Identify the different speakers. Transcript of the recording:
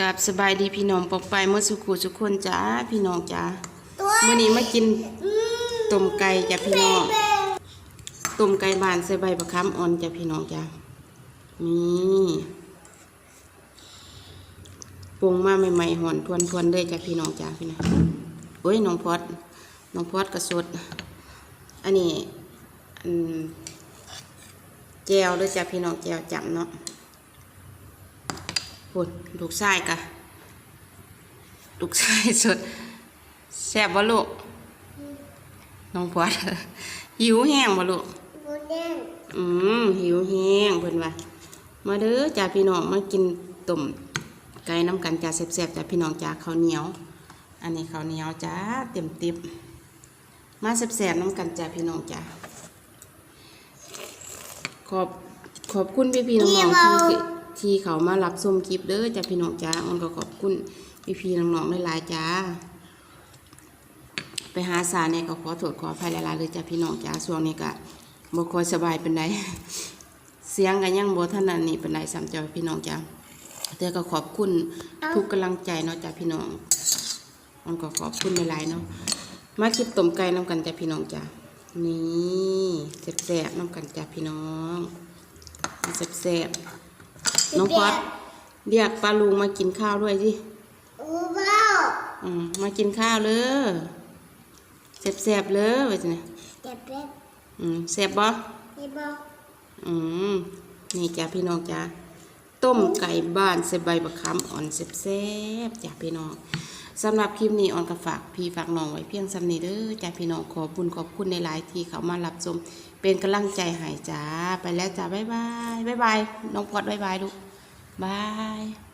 Speaker 1: กับสบายดีพี่น้องปอกไปเมื่อสุขุสุกคนจ้าพี่น้องจ้า
Speaker 2: ตัว
Speaker 1: มื้อนี้มากิน
Speaker 2: อืม
Speaker 1: ต้มไก่จ้ะพี่น้อง
Speaker 2: แบ่ง
Speaker 1: ต้มไก่บานใส่ใบมะขามอ่อนจ้ะพี่น้องจ้านี่ปรุงมาใหม่ๆหอนทวนๆเลยจ้ะพี่น้องจ้าพี่นะโอ้ยน้องพอดน้องพอดกระสดอันนี้อันแจวเลยจ้ะพี่น้องแจวจับเนาะ พูดลูกไส้กะลูกไส้สดแซ่บบ่ลูก น้องพอดหิวแห้งบ่ลูก
Speaker 2: หมูแดง
Speaker 1: อืมหิวแห้งเพิ่นว่ามาเด้อจ้าพี่น้องมากินต้มไก่น้ำกันจ้าแซ่บๆจ้าพี่น้องจ้าข้าวเหนียว อันนี้ข้าวเหนียวจ้าเต็มติบมาแซ่บๆน้ำกันจ้าพี่น้องจ้าขอบขอบคุณพี่ๆน้องๆที่ ที่เขามารับชมคลิปเด้อจ้าพี่น้องจ้ามันก็ขอบคุณพี่ๆน้องๆหลายๆจ้า ไปหาสารเนี่ยก็ขอโทษขออภัยหลายๆเลยจ้าพี่น้องจ้าช่วงนี้ก็บ่ค่อยสบายเป็นไดเสียงกันยังบ่ท่านนั้นนี่เป็นไรสามจ้าพี่น้องจ้าแต่ก็ขอบคุณทุกกำลังใจเนาะจ้าพี่น้องมันก็ขอบคุณหลายๆเนาะมาคิดต้มไก่น้ำกันจ้าพี่น้องจ้านี่แซ่บๆน้ำกันจ้าพี่น้องแซ่บๆ น้องพอดเรียกป้าลุงมากินข้าวด้วยสิ
Speaker 2: โอ้ว้าว
Speaker 1: อืมมากินข้าวเลยแซ่บๆเลยว่าจังได๋
Speaker 2: เจ็บเล็บ
Speaker 1: อืมแซ่บบ่
Speaker 2: นี่บอก
Speaker 1: อืมนี่จ้าพี่น้องจ้าต้มไก่บ้านใส่ใบบักขามอ่อนแซ่บๆจ้าพี่น้อง สำหรับคลิปนี้ออนก็ฝากพี่ฝากน้องไว้เพียงสำนีเด้อจ้าพี่น้องขอบุญขอบคุณในหลายที่เขามารับชมเป็นกำลังใจให้จ้าไปแล้วจ้าบ๊ายบายบ๊ายบายน้องพอดบ๊ายบายลูกบาย